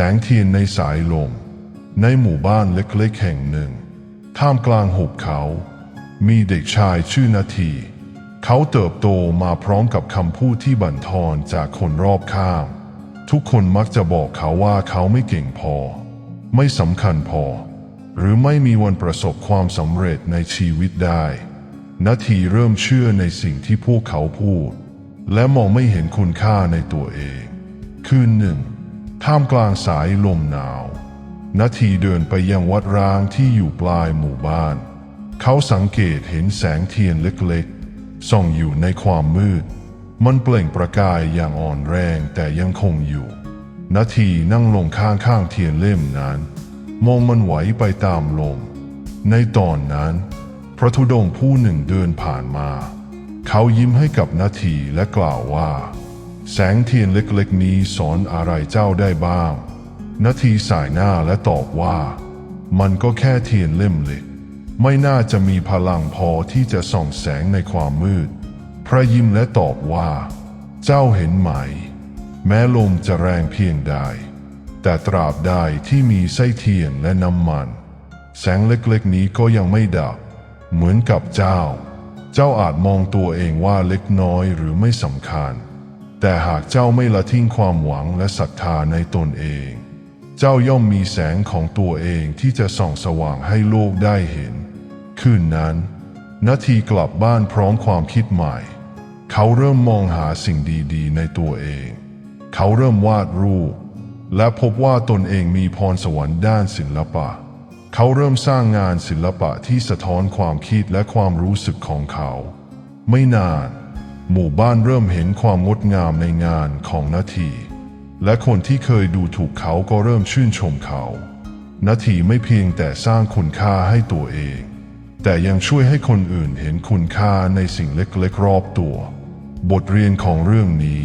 แสงเทียนในสายลม ในหมู่บ้านเล็กๆแห่งหนึ่ง ท่ามกลางหุบเขา มีเด็กชายชื่อนาที เขาเติบโตมาพร้อมกับคำพูดที่บั่นทอนจากคนรอบข้าง ทุกคนมักจะบอกเขาว่าเขาไม่เก่งพอ ไม่สำคัญพอ หรือไม่มีวันประสบความสำเร็จในชีวิตได้นาทีเริ่มเชื่อในสิ่งที่พวกเขาพูด และมองไม่เห็นคุณค่าในตัวเอง คืนหนึ่ง ท่ามกลางสายลมหนาวนาทีเดินไปยังวัดร้างที่อยู่ปลายหมู่บ้าน เขาสังเกตเห็นแสงเทียนเล็กๆ ส่องอยู่ในความมืด มันเปล่งประกายอย่างอ่อนแรงแต่ยังคงอยู่นาทีนั่งลงข้างๆเทียนเล่มนั้น มองมันไหวไปตามลม ในตอนนั้น พระธุดงค์ผู้หนึ่งเดินผ่านมา เขายิ้มให้กับนาทีและกล่าวว่า แสงเทียนเล็กๆนี้สอนอะไรเจ้าได้บ้าง นาทีสายหน้าและตอบว่า มันก็แค่เทียนเล่มเล็ก ไม่น่าจะมีพลังพอที่จะส่องแสงในความมืด พระยิ้มและตอบว่า เจ้าเห็นไหม แม้ลมจะแรงเพียงใด แต่ตราบใดที่มีไส้เทียนและน้ำมัน แสงเล็กๆนี้ก็ยังไม่ดับ เหมือนกับเจ้า เจ้าอาจมองตัวเองว่าเล็กน้อยหรือไม่สำคัญ แต่หากเจ้าไม่ละทิ้งความหวังและศรัทธาในตนเอง เจ้าย่อมมีแสงของตัวเองที่จะส่องสว่างให้โลกได้เห็น คืนนั้นนาทีกลับบ้านพร้อมความคิดใหม่ เขาเริ่มมองหาสิ่งดีๆ ในตัวเอง เขาเริ่มวาดรูป และพบว่าตนเองมีพรสวรรค์ด้านศิลปะ เขาเริ่มสร้างงานศิลปะที่สะท้อนความคิดและความรู้สึกของเขา ไม่นาน หมู่บ้านเริ่มเห็นความงดงามในงานของนาที และคนที่เคยดูถูกเขาก็เริ่มชื่นชมเขา นาทีไม่เพียงแต่สร้างคุณค่าให้ตัวเอง แต่ยังช่วยให้คนอื่นเห็นคุณค่าในสิ่งเล็กๆรอบตัว บทเรียนของเรื่องนี้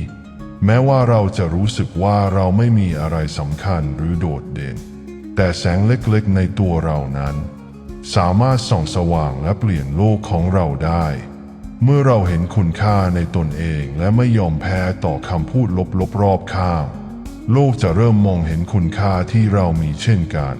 แม้ว่าเราจะรู้สึกว่าเราไม่มีอะไรสำคัญหรือโดดเด่น แต่แสงเล็กๆในตัวเรานั้น สามารถส่องสว่างและเปลี่ยนโลกของเราได้ เมื่อเราเห็นคุณค่าในตนเองและไม่ยอมแพ้ต่อคำพูดลบๆรอบข้าง โลกจะเริ่มมองเห็นคุณค่าที่เรามีเช่นกัน